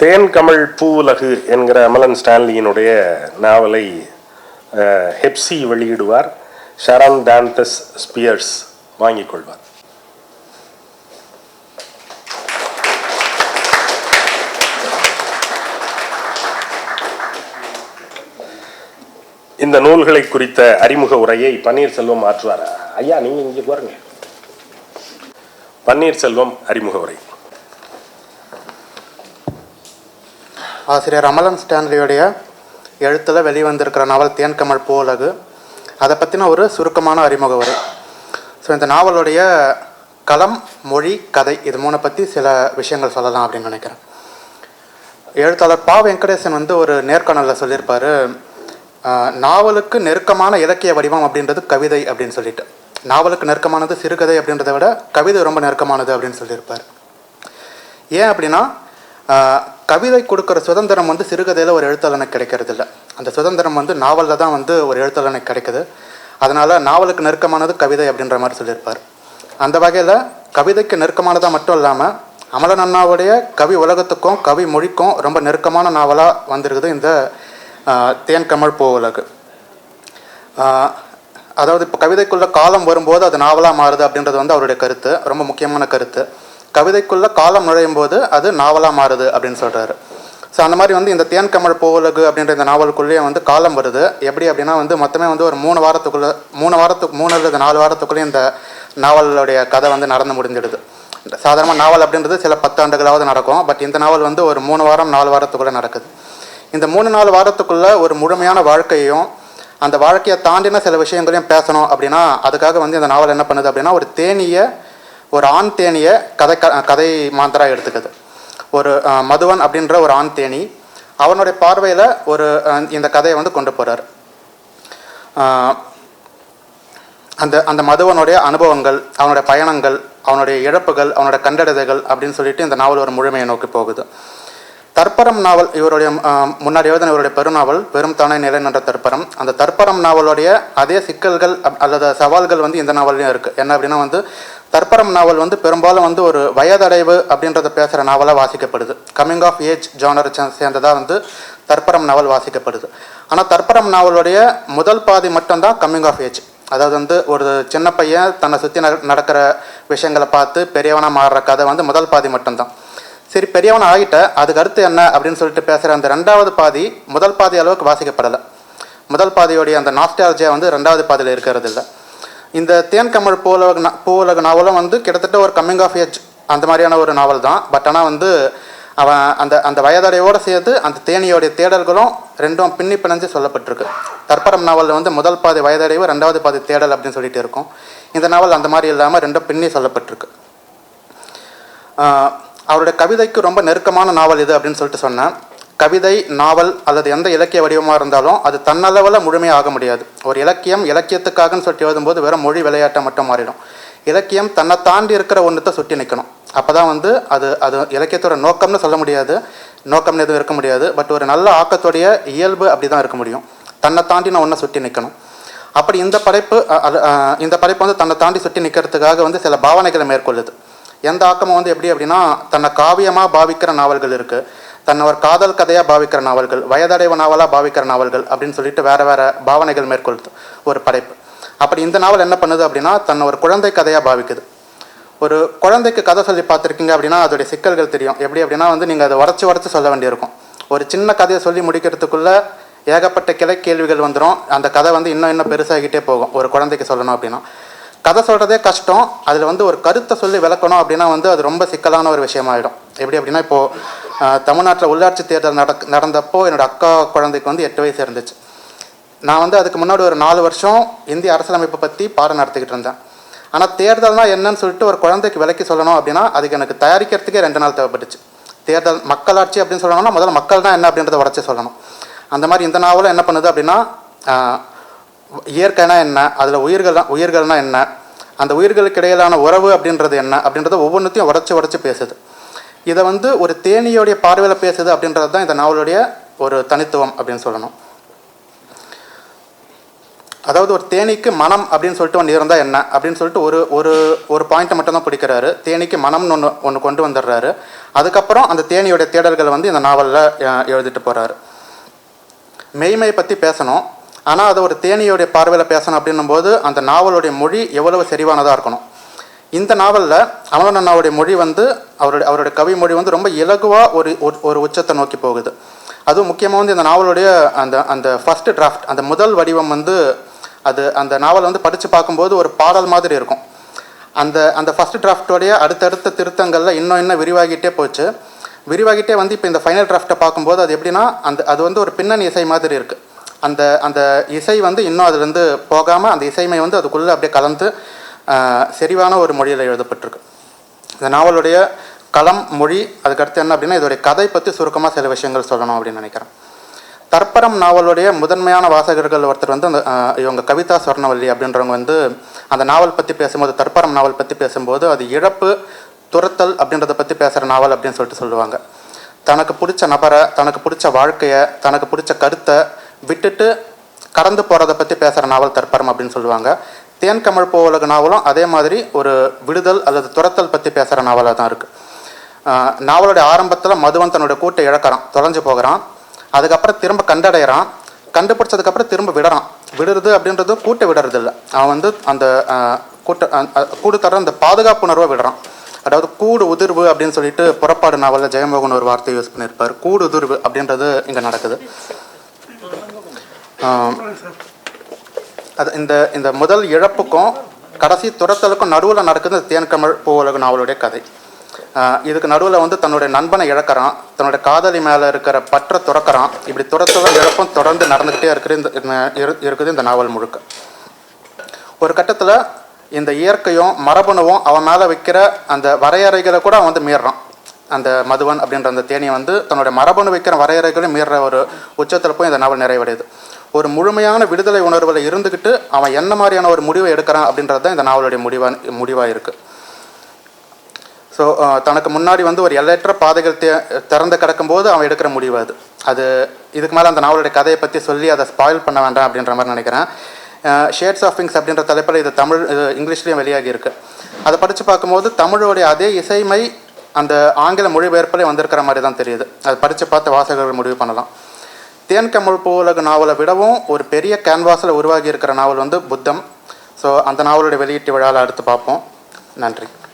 தேன் கமல் பூவுலகு என்கிற அமலன் ஸ்டான்லியினுடைய நாவலை ஹெப்சி வெளியிடுவார். ஷரன் டான்டஸ் ஸ்பியர்ஸ் வாங்கிக் கொள்வார். இந்த நூல்களை குறித்த அறிமுக உரையை பன்னீர்செல்வம் ஆற்றுவார்? ஐயா நீங்க இங்கே பாருங்க. பன்னீர்செல்வம் அறிமுக உரை. ஆசிரியர் அமலன் ஸ்டான்லியுடைய எழுத்தில் வெளிவந்திருக்கிற நாவல் தேன் கமல் பூவுலகு அதை பற்றின ஒரு சுருக்கமான அறிமுக உரை ஸோ இந்த நாவலுடைய களம் மொழி கதை இது மூணை பற்றி சில விஷயங்கள் சொல்லலாம் அப்படின்னு நினைக்கிறேன். எழுத்தாளர் பா வெங்கடேசன் வந்து ஒரு நேர்காணலில் சொல்லியிருப்பார் நாவலுக்கு நெருக்கமான இலக்கிய வடிவம் அப்படின்றது கவிதை அப்படின்னு சொல்லிட்டு. நாவலுக்கு நெருக்கமானது சிறுகதை அப்படின்றத விட கவிதை ரொம்ப நெருக்கமானது அப்படின்னு சொல்லியிருப்பார். ஏன் அப்படின்னா கவிதை கொடுக்குற சுதந்திரம் வந்து சிறுகதையில் ஒரு எழுத்தாளனுக்கு கிடைக்கிறது இல்லை அந்த சுதந்திரம் வந்து நாவலில் தான் வந்து ஒரு எழுத்தாளனுக்கு கிடைக்குது. அதனால் நாவலுக்கு நெருக்கமானது கவிதை அப்படின்ற மாதிரி சொல்லியிருப்பார். அந்த வகையில் கவிதைக்கு நெருக்கமானதாக மட்டும் இல்லாமல் அமலன் அண்ணாவுடைய கவி உலகத்துக்கும் கவி மொழிக்கும் ரொம்ப நெருக்கமான நாவலாக வந்திருக்குது இந்த தேன் கமல் பூ உலகு. அதாவது இப்போ கவிதைக்குள்ள காலம் வரும்போது அது நாவலாக மாறுது அப்படின்றது வந்து அவருடைய கருத்து ரொம்ப முக்கியமான கருத்து. கவிதைக்குள்ளே காலம் நுழையும் போது அது நாவலாக மாறுது அப்படின்னு சொல்கிறாரு ஸோ அந்த மாதிரி வந்து இந்த தேன் கமல் போவலகு அப்படின்ற இந்த நாவலுக்குள்ளேயே வந்து காலம் வருது. எப்படி அப்படின்னா வந்து மொத்தமே வந்து ஒரு மூணு வாரத்துக்குள்ளே மூணு வாரத்துக்கு மூணு அல்லது நாலு வாரத்துக்குள்ளேயே இந்த நாவலுடைய கதை வந்து நடந்து முடிஞ்சிடுது. சாதாரணமாக நாவல் அப்படின்றது சில பத்தாண்டுகளாவது நடக்கும். பட் இந்த நாவல் வந்து ஒரு மூணு வாரம் நாலு வாரத்துக்குள்ளே நடக்குது. இந்த மூணு நாலு வாரத்துக்குள்ளே ஒரு முழுமையான வாழ்க்கையும் அந்த வாழ்க்கையை தாண்டின சில விஷயங்களையும் பேசணும் அப்படின்னா அதுக்காக வந்து இந்த நாவல் என்ன பண்ணுது அப்படின்னா ஒரு தேனியை ஒரு ஆண் தேனியை கதை க கதை மாந்தராக எடுத்துக்குது. ஒரு மதுவன் அப்படின்ற ஒரு ஆண் தேனி அவனுடைய பார்வையில் ஒரு இந்த கதையை வந்து கொண்டு போகிறார் அந்த அந்த மதுவனுடைய அனுபவங்கள் அவனுடைய பயணங்கள் அவனுடைய இழப்புகள் அவனுடைய கண்டடைதல்கள் அப்படின்னு சொல்லிட்டு இந்த நாவல் ஒரு முழுமையை நோக்கி போகுது. தற்பரம் நாவல் இவருடைய முன்னாடி எழுதின இவருடைய பெருநாவல் பெரும் தானே நிலை நின்ற தற்பரம். அந்த தற்பரம் நாவலுடைய அதே சிக்கல்கள் அப்- அல்லது சவால்கள் வந்து இந்த நாவல்லையும் இருக்குது என்ன அப்படின்னா வந்து தற்பரம் நாவல் வந்து பெரும்பாலும் வந்து ஒரு வயதடைவு அப்படின்றத பேசுகிற நாவலாக வாசிக்கப்படுது. கம்மிங் ஆஃப் ஏஜ் ஜானர் சேர்ந்ததாக வந்து தற்பரம் நாவல் வாசிக்கப்படுது. ஆனால் தற்பரம் நாவலுடைய முதல் பாதி மட்டும்தான் கம்மிங் ஆஃப் ஏஜ் அதாவது வந்து ஒரு சின்ன பையன் தன்னை சுற்றி நடக்கிற விஷயங்களை பார்த்து பெரியவனாக மாறுற கதை வந்து முதல் பாதி மட்டும்தான். சரி பெரியவன் ஆகிட்ட அதுக்கு அடுத்து என்ன? அப்படின்னு சொல்லிட்டு பேசுகிற அந்த ரெண்டாவது பாதி முதல் பாதி அளவுக்கு வாசிக்கப்படலை. முதல் பாதியோடைய அந்த நாஸ்டாலஜியா வந்து ரெண்டாவது பாதியில் இருக்கிறது இல்லை. இந்த தேன் கமல் பூவுலக நா- பூவுலக நாவலும் வந்து கிட்டத்தட்ட ஒரு கம்மிங் ஆஃப் ஏஜ் அந்த மாதிரியான ஒரு நாவல் தான். பட் ஆனால் வந்து அவன் அந்த அந்த வயதடையோடு சேர்த்து அந்த தேனியோடைய தேடல்களும் ரெண்டும் பின்னி பிணைஞ்சு சொல்லப்பட்டிருக்கு. தற்பரம் நாவலில் வந்து முதல் பாதி வயதடைவு ரெண்டாவது பாதி தேடல் அப்படின்னு சொல்லிட்டு இருக்கும். இந்த நாவல் அந்த மாதிரி இல்லாமல் ரெண்டும் பின்னி சொல்லப்பட்டிருக்கு. அவருடைய கவிதைக்கு ரொம்ப நெருக்கமான நாவல் இது அப்படின்னு சொல்லிட்டு சொன்னேன் கவிதை நாவல் அல்லது எந்த இலக்கிய வடிவமாக இருந்தாலும் அது தன்னளவில் முழுமையாக ஆக முடியாது. ஒரு இலக்கியம் இலக்கியத்துக்காகன்னு சொல்லிட்டு எழுதும்போது வெறும் மொழி விளையாட்டை மட்டும் மாறிடும். இலக்கியம் தன்னை தாண்டி இருக்கிற ஒன்றத்தை சுற்றி நிற்கணும் அப்போ தான் வந்து அது அது இலக்கியத்தோட நோக்கம்னு சொல்ல முடியாது. நோக்கம்னு எதுவும் இருக்க முடியாது. பட் ஒரு நல்ல ஆக்கத்துடைய இயல்பு அப்படி தான் இருக்க முடியும். தன்னை தாண்டி நான் ஒன்றை சுற்றி நிற்கணும் அப்படி இந்த படைப்பு அது, இந்த படைப்பு வந்து தன்னை தாண்டி சுற்றி நிற்கிறதுக்காக வந்து சில பாவனைகளை மேற்கொள்ளுது. எந்த ஆக்கமும் வந்து எப்படி அப்படின்னா தன்னை காவியமாக பாவிக்கிற நாவல்கள் இருக்குது தன்னை ஒரு காதல் கதையாக பாவிக்கிற நாவல்கள் வயதடைவு நாவலாக பாவிக்கிற நாவல்கள் அப்படின்னு சொல்லிட்டு வேறு வேறு பாவனைகள் மேற்கொள்ளுது ஒரு படைப்பு. அப்படி இந்த நாவல் என்ன பண்ணுது அப்படின்னா தன்னை ஒரு குழந்தை கதையாக பாவிக்குது. ஒரு குழந்தைக்கு கதை சொல்லி பார்த்துருக்கீங்க அப்படின்னா அதோடைய சிக்கல்கள் தெரியும். எப்படி அப்படின்னா வந்து நீங்கள் அதை உடச்சி உடச்சி சொல்ல வேண்டியிருக்கும். ஒரு சின்ன கதையை சொல்லி முடிக்கிறதுக்குள்ளே ஏகப்பட்ட கிளை கேள்விகள் வந்துடும் அந்த கதை வந்து இன்னும் இன்னும் பெருசாகிட்டே போகும். ஒரு குழந்தைக்கு சொல்லணும் அப்படின்னா. கதை சொல்கிறதே கஷ்டம். அதில் வந்து ஒரு கருத்தை சொல்லி விளக்கணும் அப்படின்னா வந்து அது ரொம்ப சிக்கலான ஒரு விஷயமாயிடும். எப்படி அப்படின்னா இப்போது தமிழ்நாட்டில் உள்ளாட்சி தேர்தல் நடக் நடந்தப்போ என்னோடய அக்கா குழந்தைக்கு வந்து எட்டு வயசு இருந்துச்சு. நான் வந்து அதுக்கு முன்னாடி ஒரு நாலு வருஷம் இந்திய அரசியலமைப்பை பற்றி பாடம் நடத்திக்கிட்டு இருந்தேன். ஆனால் தேர்தல்னால் என்னன்னு சொல்லிட்டு ஒரு குழந்தைக்கு விளக்கி சொல்லணும் அப்படின்னா அதுக்கு எனக்கு தயாரிக்கிறதுக்கே ரெண்டு நாள் தேவைப்பட்டுச்சு. தேர்தல் மக்களாட்சி அப்படின்னு சொல்லணும்னா முதல்ல மக்கள் தான் என்ன அப்படின்றத உடச்சி சொல்லணும். அந்த மாதிரி இந்த நாவலும் என்ன பண்ணுது அப்படின்னா இயற்கைனா என்ன? அதில் உயிர்கள் உயிர்கள்னா என்ன? அந்த உயிர்களுக்கு இடையிலான உறவு அப்படின்றது என்ன? அப்படின்றத ஒவ்வொன்றுத்தையும் உடச்சி உடச்சி பேசுது. இதை வந்து ஒரு தேனியோடைய பார்வையில் பேசுது அப்படின்றது தான் இந்த நாவலுடைய ஒரு தனித்துவம் அப்படின்னு சொல்லணும். அதாவது ஒரு தேனிக்கு மனம் அப்படின்னு சொல்லிட்டு ஒன்று இருந்தால் என்ன? அப்படின்னு சொல்லிட்டு ஒரு ஒரு ஒரு பாயிண்ட்டை மட்டும்தான் பிடிக்கிறாரு. தேனிக்கு மனம்னு ஒன்று ஒன்று கொண்டு வந்துடுறாரு. அதுக்கப்புறம் அந்த தேனியோடைய தேடல்களை வந்து இந்த நாவலில் எழுதிட்டு போகிறாரு மெய்மை பற்றி பேசணும். ஆனால் அது ஒரு தேனியோடைய பார்வையில் பேசணும் அப்படின்னும் போது அந்த நாவலுடைய மொழி எவ்வளவு செறிவானதாக இருக்கணும். இந்த நாவலில் அமலன் அண்ணாவுடைய மொழி வந்து அவருடைய அவருடைய கவி மொழி வந்து ரொம்ப இலகுவாக ஒரு ஒரு- ஒரு உச்சத்தை நோக்கி போகுது. அதுவும் முக்கியமாக வந்து இந்த நாவலுடைய அந்த அந்த ஃபஸ்ட்டு டிராஃப்ட் அந்த முதல் வடிவம் வந்து அது அந்த நாவல் வந்து படித்து பார்க்கும்போது ஒரு பாடல் மாதிரி இருக்கும். அந்த அந்த ஃபர்ஸ்ட் டிராஃப்டோடைய அடுத்தடுத்த திருத்தங்களில் இன்னும் இன்னும் விரிவாகிட்டே போச்சு. விரிவாகிட்டே வந்து இப்போ இந்த ஃபைனல் டிராஃப்டை பார்க்கும்போது அது எப்படின்னா அந்த அது வந்து ஒரு பின்னணி இசை மாதிரி இருக்குது அந்த அந்த இசை வந்து இன்னும் அதுலேருந்து போகாமல் அந்த இசைமை வந்து அதுக்குள்ளே அப்படியே கலந்து செறிவான ஒரு மொழியில் எழுதப்பட்டிருக்கு. இந்த நாவலுடைய களம் மொழி அதுக்கடுத்து என்ன அப்படின்னா இதோடைய கதை பற்றி சுருக்கமாக சில விஷயங்கள் சொல்லணும் அப்படின்னு நினைக்கிறேன். தர்ப்பரம் நாவலுடைய முதன்மையான வாசகர்கள் ஒருத்தர் வந்து அந்த இவங்க கவிதா சொர்ணவல்லி அப்படின்றவங்க வந்து அந்த நாவல் பற்றி பேசும்போது தர்ப்பரம் நாவல் பற்றி பேசும்போது அது இழப்பு துரத்தல் அப்படின்றத பற்றி பேசுகிற நாவல் அப்படின்னு சொல்லிட்டு சொல்லுவாங்க. தனக்கு பிடிச்ச நபரை தனக்கு பிடிச்ச வாழ்க்கையை தனக்கு பிடிச்ச கருத்தை விட்டுட்டு கடந்து போகிறத பற்றி பேசுகிற நாவல் தற்பரம் அப்படின்னு சொல்லுவாங்க. தேன் கமல் போவலக நாவலும் அதே மாதிரி ஒரு விடுதல் அல்லது துரத்தல் பற்றி பேசுகிற நாவலாக தான் இருக்குது நாவலுடைய ஆரம்பத்தில் மதுவன் தன்னுடைய கூட்டை இழக்கிறான் தொலைஞ்சு போகிறான். அதுக்கப்புறம் திரும்ப கண்டடைகிறான். கண்டுபிடிச்சதுக்கப்புறம் திரும்ப விடுறான். விடுறது அப்படின்றது கூட்டை விடுறது இல்லை அவன் வந்து அந்த கூட்ட கூடு தர அந்த பாதுகாப்புணர்வை விடுறான். அதாவது கூடு உதிர்வு அப்படின்னு சொல்லிட்டு புறப்பாடு நாவலில் ஜெயமோகன் ஒரு வார்த்தை யூஸ் பண்ணியிருப்பார். கூடு உதிர்வு அப்படின்றது இங்கே நடக்குது. அது இந்த இந்த முதல் இழப்புக்கும் கடைசி துரத்தலுக்கும் நடுவில் நடக்குது இந்த பூவலகு நாவலுடைய கதை. இதுக்கு நடுவில் வந்து தன்னுடைய நண்பனை இழக்கிறான் தன்னுடைய காதலி மேலே இருக்கிற பற்றை துறக்கிறான். இப்படி துரத்தலும் இழப்பும் தொடர்ந்து நடந்துக்கிட்டே இருக்கிற இந்த இரு- இருக்குது இந்த நாவல் முழுக்க. ஒரு கட்டத்தில் இந்த இயற்கையும் மரபணுவும் அவன் மேலே வைக்கிற அந்த வரையறைகளை கூட அவன் வந்து மீறுறான். அந்த மதுவன் அப்படின்ற அந்த தேனியை வந்து தன்னுடைய மரபணு வைக்கிற வரையறைகளையும் மீறுற ஒரு உச்சத்தில் போய் இந்த நாவல் நிறைவடையுது. ஒரு முழுமையான விடுதலை உணர்வில் இருந்துக்கிட்டு அவன் என்ன மாதிரியான ஒரு முடிவை எடுக்கிறான் அப்படின்றது தான் இந்த நாவலுடைய முடிவா முடிவாக இருக்குது ஸோ தனக்கு முன்னாடி வந்து ஒரு எல்லையற்ற பாதைகள் தே திறந்து கிடக்கும்போது அவன் எடுக்கிற முடிவு அது. அது இதுக்கு மேலே அந்த நாவலுடைய கதையை பற்றி சொல்லி அதை ஸ்பாயில் பண்ண வேண்டாம் அப்படின்ற மாதிரி நினைக்கிறேன். ஷேட்ஸ் ஆஃப் திங்ஸ் அப்படின்ற தலைப்பில் இது தமிழ் இது இங்கிலீஷ்லேயும் வெளியாகி இருக்குது அதை படித்து பார்க்கும்போது தமிழோடைய அதே இசைமை அந்த ஆங்கில மொழிபெயர்ப்பிலே வந்திருக்கிற மாதிரி தான் தெரியுது. அதை படித்து பார்த்து வாசகர்கள் முடிவு பண்ணலாம். தேன் கமல் பூவுலக நாவலை விடவும் ஒரு பெரிய கேன்வாஸில் உருவாகி இருக்கிற நாவல் வந்து புத்தம். ஸோ அந்த நாவலுடைய வெளியீட்டு விழாவில் அடுத்து பார்ப்போம். நன்றி.